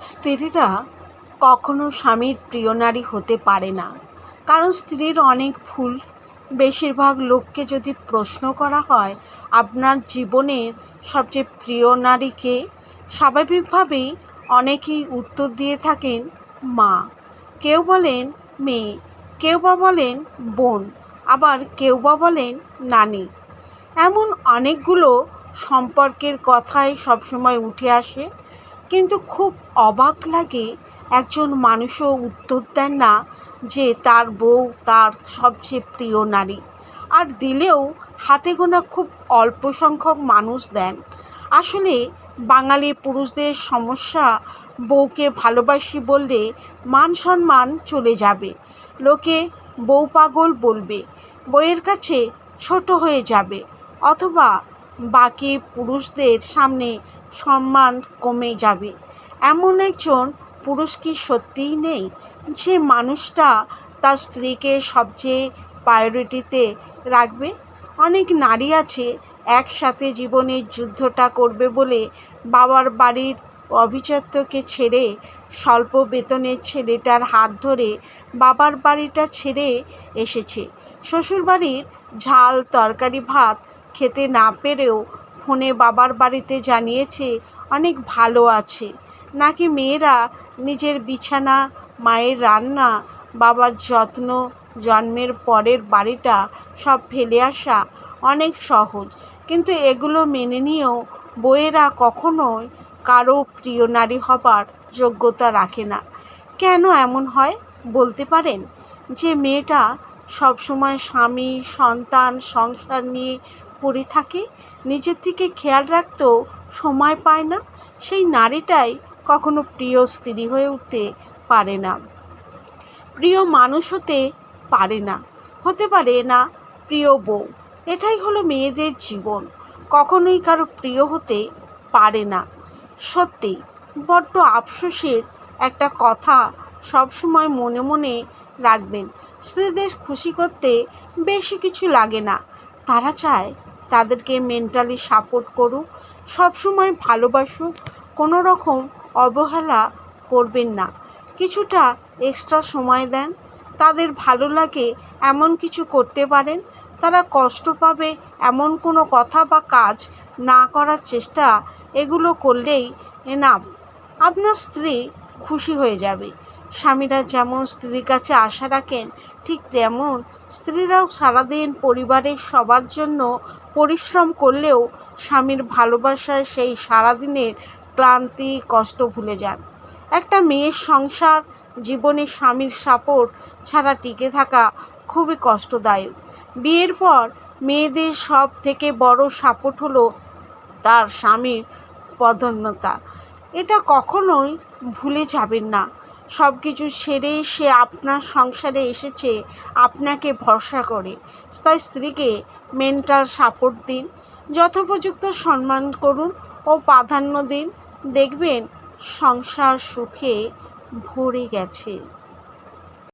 স্ত্রীরা কখনো স্বামীর প্রিয় নারী হতে পারে না। কারণ স্ত্রীর অনেক ভুল। বেশিরভাগ লোককে যদি প্রশ্ন করা হয়, আপনার জীবনের সবচেয়ে প্রিয় নারীকে স্বাভাবিকভাবেই অনেকেই উত্তর দিয়ে থাকেন, মা। কেউ বলেন মেয়ে, কেউ বা বলেন বোন, আবার কেউ বা বলেন নানি। এমন অনেকগুলো সম্পর্কের কথাই সবসময় উঠে আসে। কিন্তু খুব অবাক লাগে একজন মানুষও উত্তর দেন না যে তার বউ তার সবচেয়ে প্রিয় নারী। আর দিলেও হাতে গোনা খুব অল্প সংখ্যক মানুষ দেন। আসলে বাঙালি পুরুষদের সমস্যা বউকে ভালোবাসি বললে মান সম্মান চলে যাবে। লোকে বউ পাগল বলবে বইয়ের কাছে ছোট হয়ে যাবে। অথবা বাকি পুরুষদের সামনে সম্মান কমে যাবে। এমন একজন পুরুষ কি সত্যিই নেই? যে মানুষটা তার স্ত্রীকে সবচেয়ে প্রায়োরিটিতে রাখবে? অনেক নারী আছে একসাথে জীবনের যুদ্ধটা করবে বলে বাবার বাড়ির অভিজাত্যকে ছেড়ে স্বল্প বেতনের ছেলেটার হাত ধরে বাবার বাড়িটা ছেড়ে এসেছে। শ্বশুরবাড়ির ঝাল, তরকারি, ভাত খেতে না পেরেও ফোনে বাবার বাড়িতে জানিয়েছে, অনেক ভালো আছে। নাকি মেয়েরা নিজের বিছানা, মায়ের রান্না, বাবার যত্ন, জন্মের পরের বাড়িটা সব ফেলে আসা অনেক সহজ। কিন্তু এগুলো মেনে নিয়েও বইয়েরা কখনোই কারও প্রিয় নারী হবার যোগ্যতা রাখে না। কেন এমন হয় বলতে পারেন? যে মেয়েটা সবসময় স্বামী, সন্তান, সংসার নিয়ে পড়ে থাকে, নিজের দিকে খেয়াল রাখতেও সময় পায় না। সেই নারীটাই কখনো প্রিয় স্ত্রী হয়ে উঠতে পারে না। প্রিয় মানুষ হতে পারে না, হতে পারে না প্রিয় বউ। এটাই হলো মেয়েদের জীবন। কখনোই কারও প্রিয় হতে পারে না। সত্যি, বড্ড আফসোসের একটা কথা সবসময় মনে মনে রাখবেন। স্ত্রীদের খুশি করতে বেশি কিছু লাগে না। তারা চায় তাদেরকে মেন্টালি সাপোর্ট করুক, সবসময় ভালোবাসুক কোনো রকম অবহেলা করবেন না। কিছুটা এক্সট্রা সময় দেন, তাদের ভালো লাগে এমন কিছু করতে পারেন, তারা কষ্ট পাবে এমন কোনো কথা বা কাজ না করার চেষ্টা এগুলো করলেই এনাফ। আপনার স্ত্রী খুশি হয়ে যাবে। স্বামীরা যেমন স্ত্রীর কাছে আশা রাখেন, ঠিক তেমন স্ত্রীরাও সারাদিন পরিবারের সবার জন্য পরিশ্রম করলেও স্বামীর ভালোবাসায় সেই সারাদিনের ক্লান্তি, কষ্ট ভুলে যান। একটা মেয়ের সংসার, জীবনে স্বামীর সাপোর্ট ছাড়া টিকে থাকা খুবই কষ্টদায়ক। বিয়ের পর মেয়েদের সব থেকে বড় সাপোর্ট হলো তার স্বামীর পদন্যতা এটা কখনোই ভুলে যাবেন না। সব কিছু ছেড়ে সে আপনার সংসারে এসেছে, আপনাকে ভরসা করে। তাই স্ত্রীকে মেন্টাল সাপোর্ট দিন, যথোপযুক্ত সম্মান করুন ও প্রাধান্য দিন। দেখবেন সংসার সুখে ভরে গেছে।